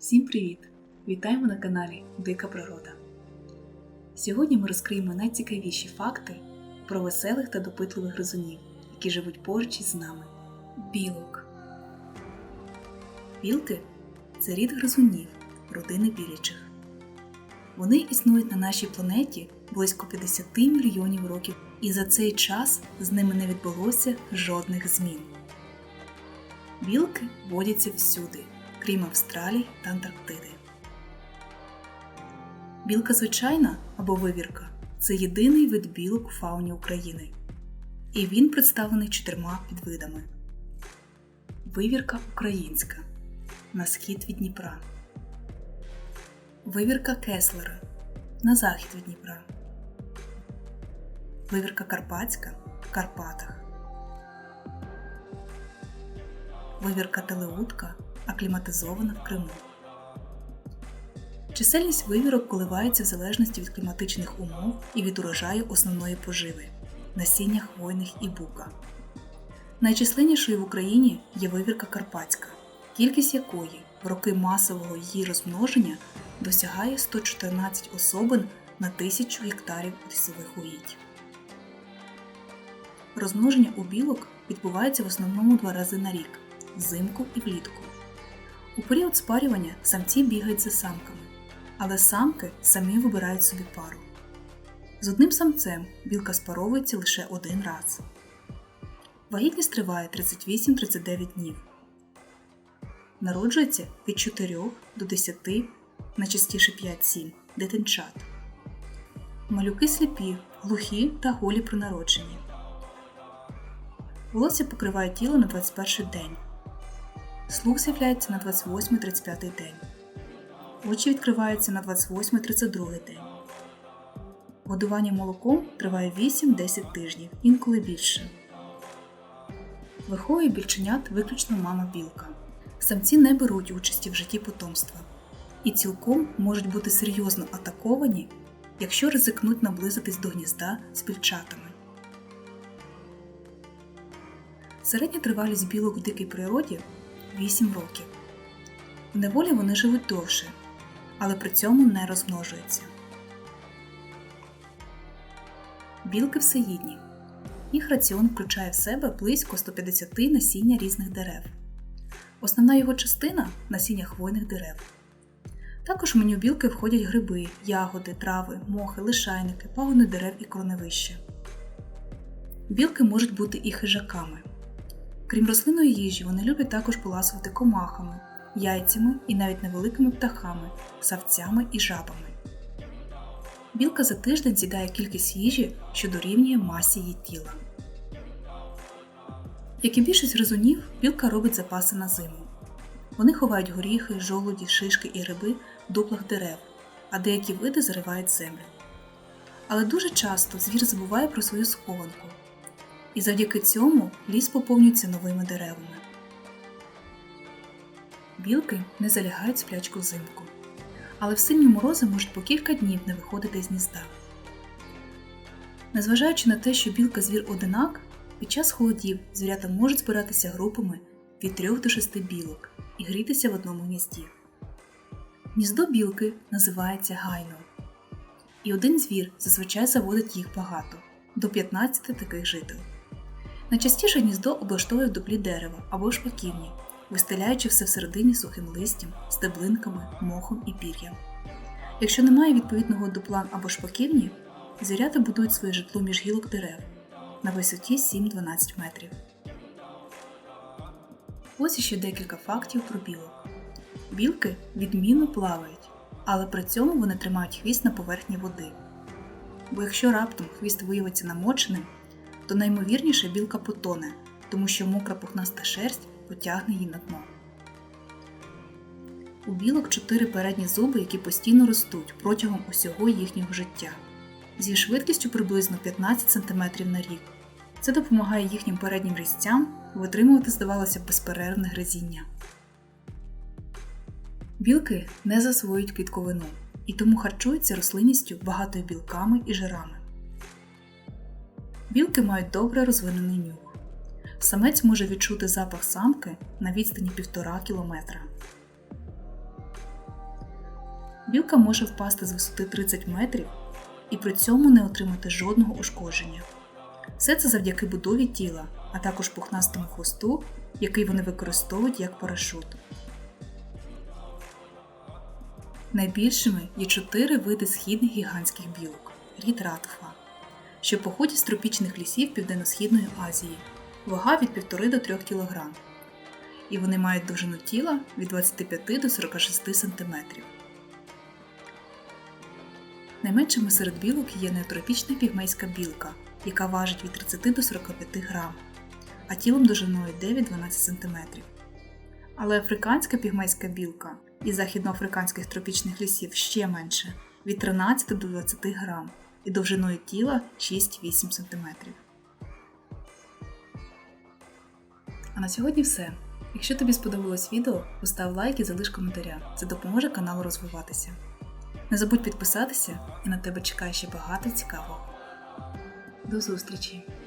Всім привіт! Вітаємо на каналі Дика Природа. Сьогодні ми розкриємо найцікавіші факти про веселих та допитливих гризунів, які живуть поруч із нами. Білок. Білки це рід гризунів, родини білічих. Вони існують на нашій планеті близько 50 мільйонів років, і за цей час з ними не відбулося жодних змін. Білки водяться всюди, крім Австралії та Антарктиди. Білка звичайна або вивірка це єдиний вид білок у фауні України. І він представлений чотирма підвидами. Вивірка українська на схід від Дніпра. Вивірка Кеслера на захід від Дніпра. Вивірка Карпатська в Карпатах. Вивірка Телеутка акліматизована в Криму. Чисельність вивірок коливається в залежності від кліматичних умов і від урожаю основної поживи насіння хвойних і бука. Найчисленнішою в Україні є вивірка Карпатська, кількість якої в роки масового її розмноження досягає 114 особин на тисячу гектарів лісових угідь. Розмноження у білок відбувається в основному два рази на рік взимку і влітку. У період спарювання самці бігають за самками, але самки самі вибирають собі пару. З одним самцем білка спаровується лише один раз. Вагітність триває 38-39 днів. Народжується від 4 до 10, найчастіше 5-7 дитинчат. Малюки сліпі, глухі та голі при народженні. Волосся покриває тіло на 21 день. Слух з'являється на 28-35 день. Очі відкриваються на 28-32 день. Годування молоком триває 8-10 тижнів, інколи більше. Виховує більченят виключно мама білка. Самці не беруть участі в житті потомства і цілком можуть бути серйозно атаковані, якщо ризикнуть наблизитись до гнізда з більчатами. Середня тривалість білок в дикій природі 8 років. В неволі вони живуть довше, але при цьому не розмножуються. Білки всеїдні. Їх раціон включає в себе близько 150 насіння різних дерев. Основна його частина насіння хвойних дерев. Також в меню білки входять гриби, ягоди, трави, мохи, лишайники, пагони дерев і кроневища. Білки можуть бути і хижаками. Крім рослинної їжі, вони люблять також поласувати комахами, яйцями і навіть невеликими птахами, савцями і жабами. Білка за тиждень з'їдає кількість їжі, що дорівнює масі її тіла. Як і більшість гризунів, білка робить запаси на зиму. Вони ховають горіхи, жолуді, шишки і гриби в дуплах дерев, а деякі види заривають землю. Але дуже часто звір забуває про свою схованку, і завдяки цьому ліс поповнюється новими деревами. Білки не залягають сплячку взимку, але в сильні морози можуть по кілька днів не виходити з гнізда. Незважаючи на те, що білка звір одинак, під час холодів звірята можуть збиратися групами від 3 до 6 білок і грітися в одному гнізді. Гніздо білки називається гайно, і один звір зазвичай заводить їх багато до 15 таких жителів. Найчастіше гніздо облаштовує дуплі дерева або шпаківні, вистеляючи все всередині сухим листям, стеблинками, мохом і пір'ям. Якщо немає відповідного дупла або шпаківні, звірята будують своє житло між гілок дерев на висоті 7-12 метрів. Ось іще декілька фактів про білок. Білки відмінно плавають, але при цьому вони тримають хвіст на поверхні води. Бо якщо раптом хвіст виявиться намоченим, то наймовірніше білка потоне, тому що мокра пухнаста шерсть потягне її на дно. У білок чотири передні зуби, які постійно ростуть протягом усього їхнього життя. Зі швидкістю приблизно 15 см на рік. Це допомагає їхнім переднім різцям витримувати, здавалося, безперервне гризіння. Білки не засвоюють квітковину і тому харчуються рослинністю багатою білками і жирами. Білки мають добре розвинений нюх. Самець може відчути запах самки на відстані 1,5 км. Білка може впасти з висоти 30 метрів і при цьому не отримати жодного ушкодження. Все це завдяки будові тіла, а також пухнастому хвосту, який вони використовують як парашут. Найбільшими є чотири види східних гігантських білок рід ратфа, що походять з тропічних лісів Південно-Східної Азії, вага від 1,5 до 3 кг. І вони мають довжину тіла від 25 до 46 см. Найменшими серед білок є неотропічна пігмейська білка, яка важить від 30 до 45 грам, а тілом довжиною 9-12 см. Але африканська пігмейська білка із західноафриканських тропічних лісів ще менше від 13 до 20 грам і довжиною тіла 6-8 см. А на сьогодні все. Якщо тобі сподобалось відео, постав лайк і залиш коментаря. Це допоможе каналу розвиватися. Не забудь підписатися, і на тебе чекає ще багато цікавого. До зустрічі!